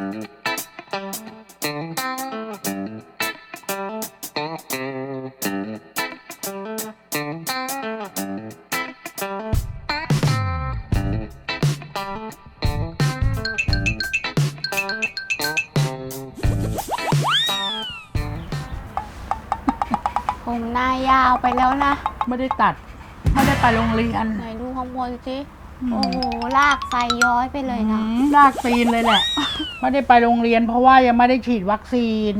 ผมหน้ายาวไปแล้วนะ ไม่ได้ตัด ไม่ได้ไปโรงเรียน ไหนดูข้างบนสิอืม โอ้โหลากไฟย้อยไปเลยนะอืมลากตีนเลยแหละ ไม่ได้ไปโรงเรียนเพราะว่ายังไม่ได้ฉีดวัคซีน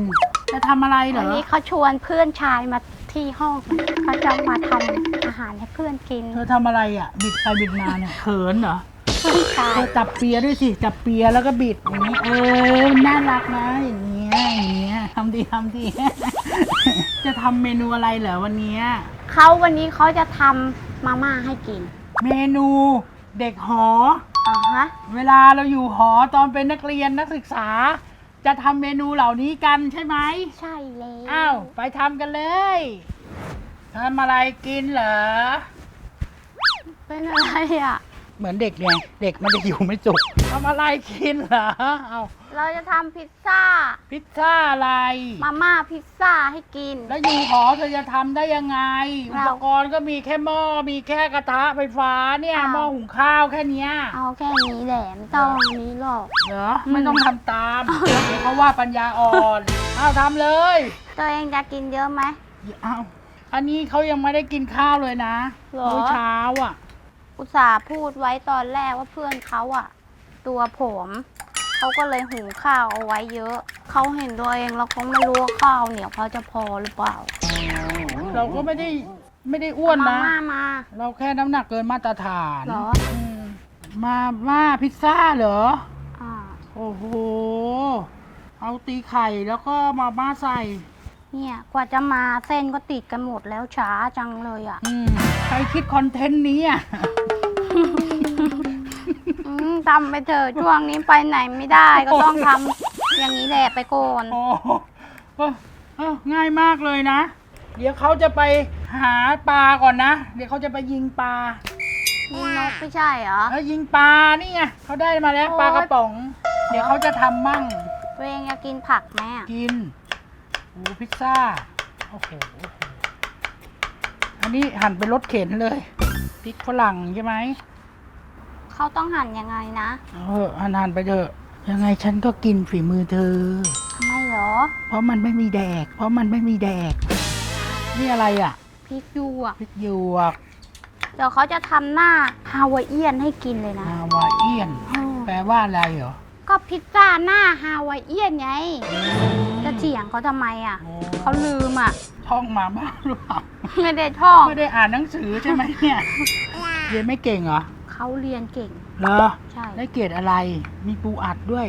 จะทำอะไรเหรวันอนี้เขาชวนเพื่อนชายมาที่ห้องเขาจะมาทำอาหารให้เพื่อนกินเธอทำอะไรอะ บิดไปบิดมาเนี่ยเขินเหรอ เพื่อนชายเธอจับเปียด้วยสิ จับเปียแล้วก็บิดอย่างนี้เออน่ารักนะอย่างเงี้ยอย่างเงี้ยทำดีทำดี จะทำเมนูอะไรเหรอวันเนี้ยเขาวันนี้เขาจะทำมาม่าให้กิน เมนู เด็กหอ อ่าฮะ เวลาเราอยู่หอตอนเป็นนักเรียนนักศึกษา จะทำเมนูเหล่านี้กันใช่ไหม ใช่แล้วอ้าวไปทำกันเลยทำอะไรกินเหรอ เป็นอะไรอะ เหมือนเด็กไงเด็กมันจะอยู่ไม่จุกทำอะไรกินเหรอเอาเราจะทำพิซซ่า พิซซ่าอะไร มาม่าพิซซ่าให้กิน แล้วอยู่หอเธอจะทำได้ยังไงอุเราปกรณ์ก็มีแค่หม้อมีแค่กระทะไฟฟ้าเนี่ยอ้าวหม้อหุงข้าวแค่เนี้ยเอาแค่นี้แหละไม่ต้องอันนี้หรอก เหรออืมไม่ต้องทำตามเดี๋ยวเขาว่าปัญญาอ่อนเอาทำเลยตัวเองจะกินเยอะไหม เอาอันนี้เขายังไม่ได้กินข้าวเลยนะเหรอ มื้อเช้าอะ อุตส่าห์พูดไว้ตอนแรกว่าเพื่อนเขาอะตัวผอมเขาก็เลยหุงข้าวเอาไว้เยอะ เขาเห็นตัวเองแล้วเขาไม่รู้ว่าข้าวเหนียวเขาจะพอหรือเปล่าเราก็ไม่ได้ไม่ได้อ้วนมานะ ม่ามาเราแค่น้ำหนักเกินมาตรฐานเหรอมมาม่าพิซซ่าเหรอ อ่าโอ้โห เอาตีไข่แล้วก็มาม่าใส่ เนี่ยกว่าจะมาเส้นก็ติดกันหมดแล้วช้าจังเลยอะ อืม ใครคิดคอนเทนต์นี้อะ อืมทำไปเถอะช่วงนี้ไปไหนไม่ได้ก็ต้องทำอย่างนี้แหละไปก่อนโอ้โอ้เอ้าง่ายมากเลยนะ เดี๋ยวเขาจะไปหาปลาก่อนนะ เดี๋ยวเขาจะไปยิงปลานี่นกไม่ใช่เหรอ แล้วยิงปลานี่ไงเขาได้มาแล้วโอ๊ย ปลากระป๋อง เดี๋ยวเขาจะทำมั่งตัวเองจะกินผักไหมอะกินโอ้พิซซ่าโอ้โหอันนี้หั่นเป็นรถเข็นเลยพริกฝรั่งใช่ไหม เขาต้องหั่นยังไงนะเออหั่นหั่นไปเถอะ ยังไงฉันก็กินฝีมือเธอ ทำไมเหรอเพราะมันไม่มีแดก เพราะมันไม่มีแดก นี่อะไรอะพริกหยวกพริกหยวกเดี๋ยวเขาจะทำหน้าฮาวายเอียนให้กินเลยนะฮาวายเอียนแปลว่าอะไรเหรอก็พิซซ่าหน้าฮาวายเอียนไงจะเถียงเขาทำไมอะโอ้เขาลืมอะ ท่องมาบ้างหรือเปล่าไม่ได้ท่องไม่ได้อ่านหนังสือใช่ไหมเนี่ยเรียนไม่เก่งเหรอ เขาเรียนเก่ง เหรอใช่ได้เกรดอะไร มีปูอัดด้วย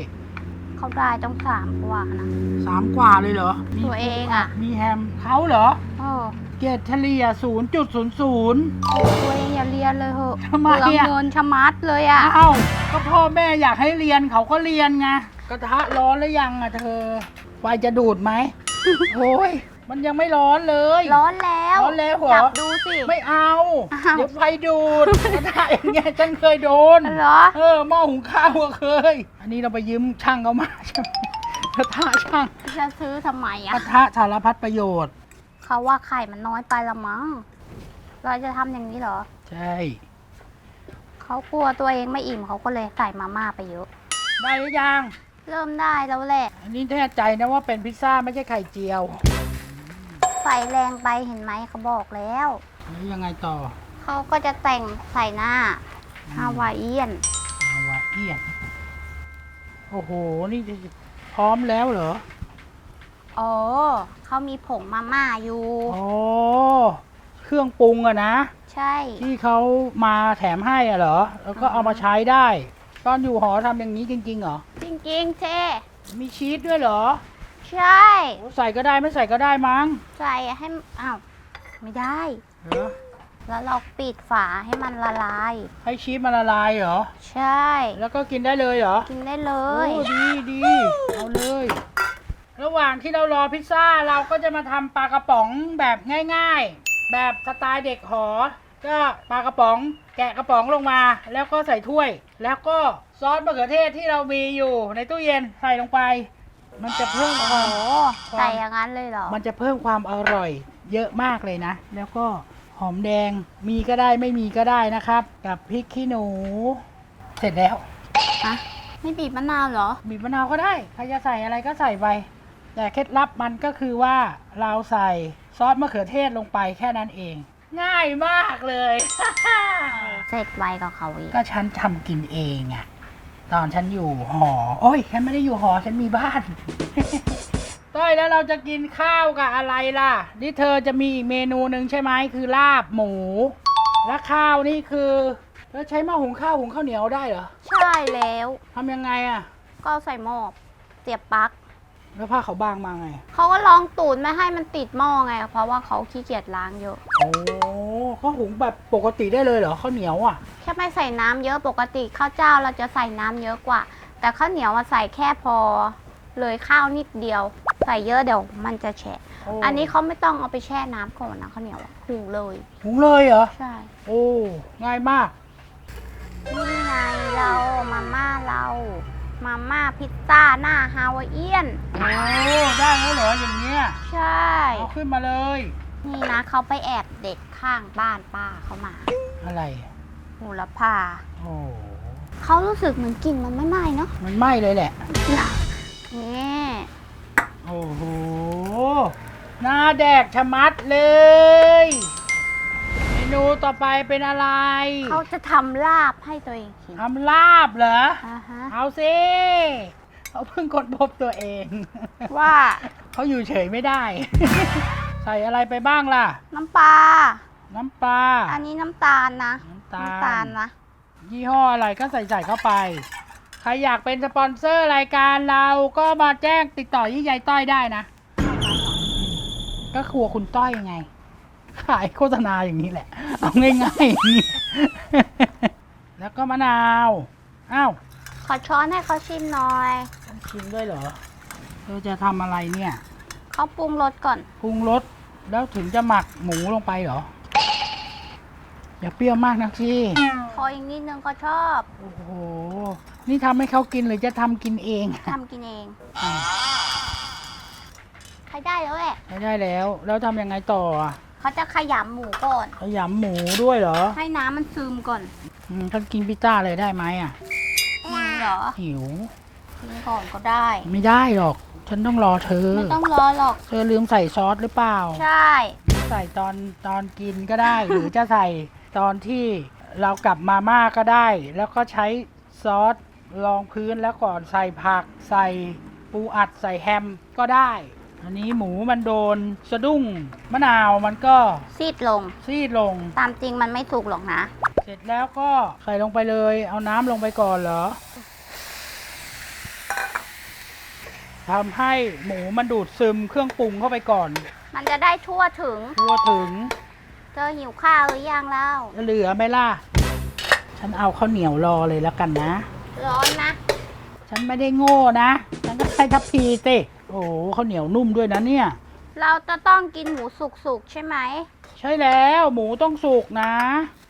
เขาได้ต้องสามกว่านะ สามกว่าเลยเหรอมีตัวเองอะมีแฮมเขาเหรอ เออเกรดเฉลี่ย0.00 ตัวเองอย่าเรียนเลยเหอะทำไมเปลืองอะเงินชะมัดเลยอะ อ้าวก็พ่อแม่อยากให้เรียนเขาก็เรียนไงกระทะร้อนหรือยังอะเธอไฟจะดูดไหม โอ้ย มันยังไม่ร้อนเลยร้อนแล้วร้อนแล้วเหรอจับดูสิ ไม่เอาอ้าวเดี๋ยวไฟดูดกระทะอย่างเงี้ยฉันเคยโดนเหรอเออหม้อหุงข้าวก็เคย อันนี้เราไปยืมช่างเขามาใช่ไหมกระทะช่างจะซื้อทำไมกอะระทะสารพัดประโยชน์ เขาว่าไข่มันน้อยไปละมั้งเราจะทำอย่างนี้เหรอ ใช่เขากลัวตัวเองไม่อิ่มเขาก็เลยใส่มาม่าไปเยอะได้หรือยัง เริ่มได้แล้วแหละ อันนี้แน่ใจนะว่าเป็นพิซซ่าไม่ใช่ไข่เจียว ไฟแรงไปเห็นไหมเขาบอกแล้ว แล้วยังไงต่อเขาก็จะแต่งใส่หน้าฮาวายเอียนฮาวาเอียน โอ้โห นี่พร้อมแล้วเหรอ อ๋อเขามีผงมาม่าอยู่อ๋อเครื่องปรุงอะนะ ใช่ ที่เขามาแถมให้อะเหรอ แล้วก็เอามาใช้ได้ ตอนอยู่หอทำอย่างนี้จริงๆเหรอ จริงๆเจมีชีสด้วยเหรอ ใช่โอ้ใส่ก็ได้ไม่ใส่ก็ได้มั้งใส่ให้อ้าวไม่ได้ เหรอแล้วเราปิดฝาให้มันละลาย ให้ชีสมันละลายเหรอ ใช่ แล้วก็กินได้เลยเหรอกินได้เลโอ้ย ดีดีเอาเลย ระหว่างที่เรารอพิซซ่าเราก็จะมาทำปลากระป๋องแบบง่าย ๆ แบบสไตล์เด็กหอ ก็ปลากระป๋อง แกะกระป๋องลงมา แล้วก็ใส่ถ้วย แล้วก็ซอสมะเขือเทศที่เรามีอยู่ในตู้เย็นใส่ลงไป มันจะเพิ่มคโอ้วาม โหใส่อย่างนั้นเลยเหรอ มันจะเพิ่มความอร่อยเยอะมากเลยนะ แล้วก็หอมแดงมีก็ได้ไม่มีก็ได้นะครับ กับพริกขี้หนู เสร็จแล้ว ฮะ ไม่บีบมะนาวเหรอ บีบมะนาวก็ได้ใครจะใส่อะไรก็ใส่ไป แต่เคล็ดลับมันก็คือว่าเราใส่ซอสมะเขือเทศลงไปแค่นั้นเอง ง่ายมากเลย เสร็จไวกว่าเขาอีก ก็ฉันทำกินเองอะ ตอนฉันอยู่หอ โอ้ย ฉันไม่ได้อยู่หอ ฉันมีบ้าน ต้อยแล้วเราจะกินข้าวกับอะไรล่ะ นี่เธอจะมีอีกเมนูหนึ่งใช่ไหมคือลาบหมู และข้าวนี่คือ เธอใช้หม้อหุงข้าวหุงข้าวเหนียวได้เหรอใช่แล้ว ทำยังไงอะก็ใส่หม้อเสียบปลั๊กแล้วผ้าขาวบางมาไง เขาก็ลองตูดไม่ให้มันติดหม้อไง เพราะว่าเขาขี้เกียจล้างเยอะ โอ้ ก็หุงแบบปกติได้เลยเหรอข้าวเหนียวอะ แค่ไม่ใส่น้ำเยอะปกติข้าวเจ้าเราจะใส่น้ำเยอะกว่า แต่ข้าวเหนียวมาใส่แค่พอ เลยข้าวนิดเดียว ใส่เยอะเดี๋ยวมันจะแฉะโอ้อันนี้เขาไม่ต้องเอาไปแช่น้ำก่อนนะข้าวเหนียวอะหุงเลย หุงเลยเหรอ ใช่ โอ้ง่ายมาก นี่ไงเรามาม่าเรา มาม่าพิซซ่าหน้าฮาวายเอียน โอ้ได้แล้วเหรออย่างเงี้ยใช่ เอาขึ้นมาเลย นี่นะเขาไปแอบเด็ดข้างบ้านป้าเขามาอะไรหูละพาโอ้เขารู้สึกเหมือนกลิ่นมันไม่ไหม้เนาะมันไหม้เลยแหละ นี่โอ้โหหน้าแดกชะมัดเลย เมนูต่อไปเป็นอะไรเขาจะทำลาบให้ตัวเองกินทำลาบเหรอ อ่าฮะเอาสิเขาเพิ่งค้นพบตัวเอง ว่าเขาอยู่เฉยไม่ได้ ใส่อะไรไปบ้างล่ะ น้ำปลา น้ำปลา อันนี้น้ำตาลนะ น้ำตาน้ำตาลลนะ ยี่ห้ออะไรก็ใส่ใส่เข้าไป ใครอยากเป็นสปอนเซอร์รายการเราก็มาแจ้งติดต่อยี่ยายต้อยได้นะ ก็ครัวคุณต้อยไง ขายโฆษณาอย่างนี้แหละ เอาง่ายๆอย่างนี้แล้วก็มะนาว อ้าวขอช้อนให้เขาชิมหน่อย ต้องชิมด้วยเหรอเธอจะทำอะไรเนี่ย เขาปรุงรสก่อน ปรุงรสแล้วถึงจะหมักหมูลงไปเหรอ อย่าเปรี้ยวมากนะพี่ขออีกนิดนึงก็ชอบโอ้โห นี่ทำให้เขากินหรือจะทำกินเองทำกินเองอะใครได้แล้วแหละไม่ได้แล้ว แล้วทำยังไงต่ออะเขาจะขยำหมูก่อน ขยำหมูด้วยเหรอให้น้ำมันซึมก่อนอืมท่านกินพิซซ่าเลยได้ไหมอะจริงเหรอหิวกินก่อนก็ได้ ไม่ได้หรอก ฉันต้องรอเธอ ไม่ต้องรอหรอก เธอลืมใส่ซอสหรือเปล่า ใช่ ใส่ตอนตอนกินก็ได้ หรือจะใส่ตอนที่เรากลับมาม่าก็ได้ แล้วก็ใช้ซอสรองพื้นแล้วก่อนใส่ผัก ใส่ปูอัดใส่แฮมก็ได้ อันนี้หมูมันโดนสะดุ้งมะนาวมันก็ซีดลง ซีดลง ตามจริงมันไม่ถูกหรอกนะ เสร็จแล้วก็ใส่ลงไปเลย เอาน้ำลงไปก่อนเหรอ ทำให้หมูมันดูดซึมเครื่องปรุงเข้าไปก่อน มันจะได้ทั่วถึง ทั่วถึงเจอหิวข้าวหรือยังเล่า เหลือไหมล่ะ ฉันเอาข้าวเหนียวรอเลยแล้วกันนะ ร้อนนะ ฉันไม่ได้โง่นะ ฉันก็ใช้ทัพพีสิโอ้โหข้าวเหนียวนุ่มด้วยนะเนี่ย เราจะต้องกินหมูสุกๆใช่ไหม ใช่แล้วหมูต้องสุกนะ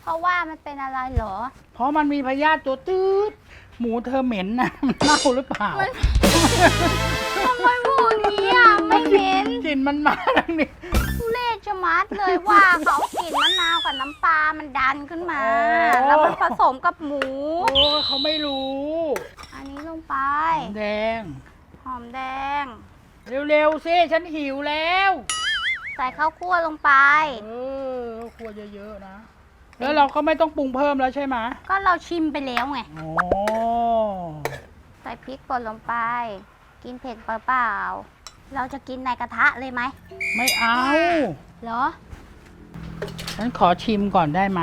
เพราะว่ามันเป็นอะไรเหรอ เพราะมันมีพยาธิตัวตืดหมูเธอเหม็นนะ มันเน่าหรือเปล่ามัน ทำไมพูดอย่างนี้อะไม่เห็นกลิ่นมันมาแล้วนี่ทุเรศจะมัดเลยว่าเขาเอากลิ่นมะนาวกับน้ำปลามันดันขึ้นมาโอ้แล้วมันผสมกับหมู โอ้เขาไม่รู้อันนี้ลงไปแดง หอมแดง เร็วๆสิฉันหิวแล้วใส่ข้าวคั่วลงไป เออครัวเยอะๆนะ แล้วเราก็ไม่ต้องปรุงเพิ่มแล้วใช่ไหมก็เราชิมไปแล้วไง โอ้ใส่พริกป่นลงไป กินเผ็ดเปล่าๆเราจะกินในกระทะเลยไหมไม่เอา เหรอฉันขอชิมก่อนได้ไหม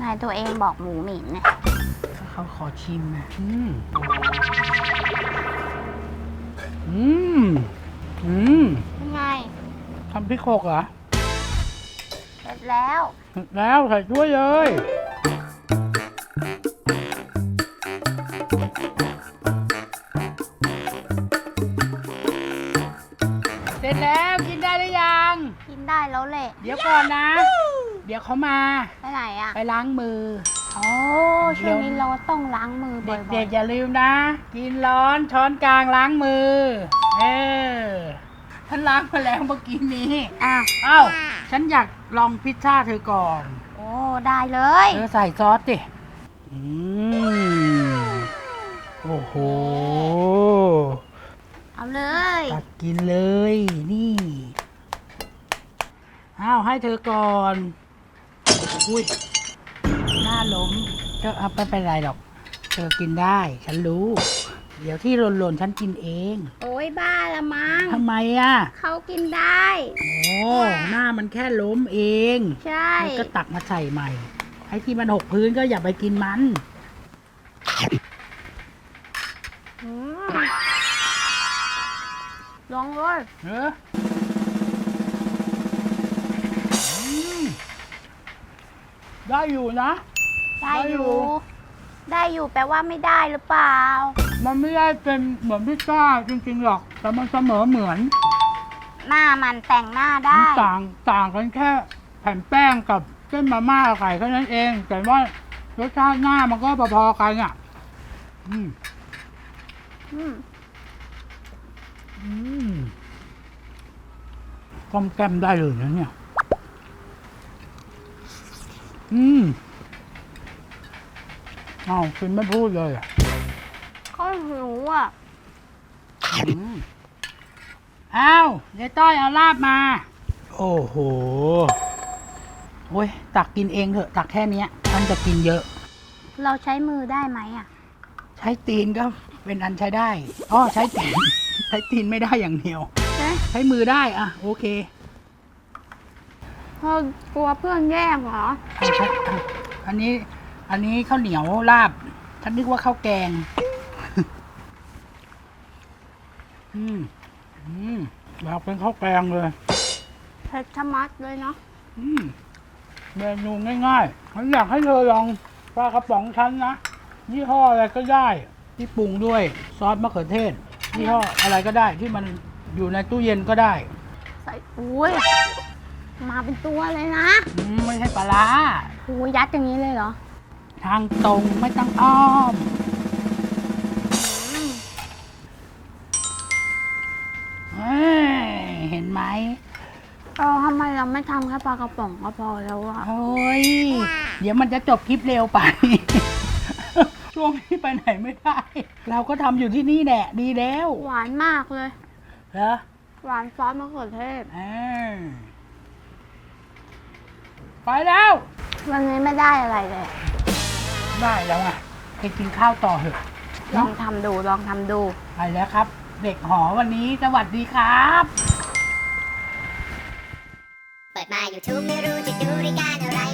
นายตัวเองบอกหมูหมิ่นเนี่ยเขาขอชิมนะอืม อืม อืมเป็นไงทำพริกโขกเหรอเสร็จแล้ว แล้วใส่ถ้วยเลย เสร็จแล้วกินได้หรือยัง กินได้แล้วแหละ เดี๋ยวก่อนนะ เดี๋ยวเขามา ไปไหนอะ ไปล้างมือ โอ้ช่วงนี้เราต้องล้างมือบ่อยๆ เด็กๆอย่าลืมนะ กินร้อนช้อนกลางล้างมือ เออท่านล้างมาแล้วเมื่อกี้นี้ อ้าวเอ้าฉันอยากลองพิซซ่าเธอก่อน โอ้ ได้เลย เธอใส่ซอสดิ อืม โอ้โห เอาเลยตักกินเลยนี่อ้าวให้เธอก่อนอุ้ยหน้าล้มเธอเอาไม่เป็นไรหรอก เธอกินได้ ฉันรู้ เดี๋ยวที่หล่นๆฉันกินเอง โอ้ยบ้าละมั้งทำไมอะเขากินได้ โอ้หน้ามันแค่ล้มเอง ใช่แล้วก็ตักมาใส่ใหม่ไอ้ที่มันหกพื้นก็อย่าไปกินมันอืม ลองเลยเอออืมได้อยู่นะ ได้ได้ออยู่ยู่ ได้อยู่แปลว่าไม่ได้หรือเปล่า มันไม่ได้เป็นเหมือนพิซซ่าจริงๆหรอก แต่มันเสมอเหมือนหน้ามันแต่งหน้าได้ มันต่างต่างกันแค่แผ่นแป้งกับเส้นมาม่าไข่แค่นั้นเอง แต่ว่ารสชาติหน้ามันก็พอๆกันอะ อืม อืมอืม ก้มแก้มได้เลยนะเนี่ย อืมอ้าวคุณไม่พูดเลยอะก็หิวอะอืมอ้าวยายต้อยเอาลาบมา โอ้โห โอ้ย ตักกินเองเถอะ ตักแค่เนี้ยท่านจะกินเยอะ เราใช้มือได้ไหมอะ ใช้ตีนก็เป็นอันใช้ได้ อ๋อ ใช้ตีนใช้ตีนไม่ได้อย่างเดียวเอ๊ะใช้มือได้อะโอเคเธอกลัวเพื่อนแย่งเหรออันใช้อันนี้อันนี้ข้าวเหนียวลาบฉันนึกว่าข้าวแกง อืมอืมอยากเป็นข้าวแกงเลย เผ็ดชะมัดเลยเนาะ อืมเมนูง่ายๆฉันอยากให้เธอลองปลากระป๋องฉันนะ ยี่ห้ออะไรก็ได้ที่ปรุงด้วยซอสมะเขือเทศ ยี่ห้ออะไรก็ได้ที่มันอยู่ในตู้เย็นก็ได้ใส่อุ้ยมาเป็นตัวเลยนะอืมไม่ใช่ปลาร้าอุ้ยยัดอย่างนี้เลยเหรอทางตรงไม่ต้องอ้อมอืมเอ้ย เห็นไหมเออทำไมเราไม่ทำแค่ปลากระป๋องก็พอแล้วอะ โอ้ย เดี๋ยวมันจะจบคลิปเร็วไป ช่วงนี้ไปไหนไม่ได้ เราก็ทำอยู่ที่นี่แหละดีแล้วหวานมากเลย เหรอหวานซอสมะเขือเทศเออไปแล้ว วันนี้ไม่ได้อะไรเลย ได้แล้วไงไปกินข้าวต่อเถอะลองทำดูลองทำดู ไปแล้วครับ เด็กหอวันนี้สวัสดีครับ เปิดมา YouTube ไม่รู้จะดูรายการอะไรมา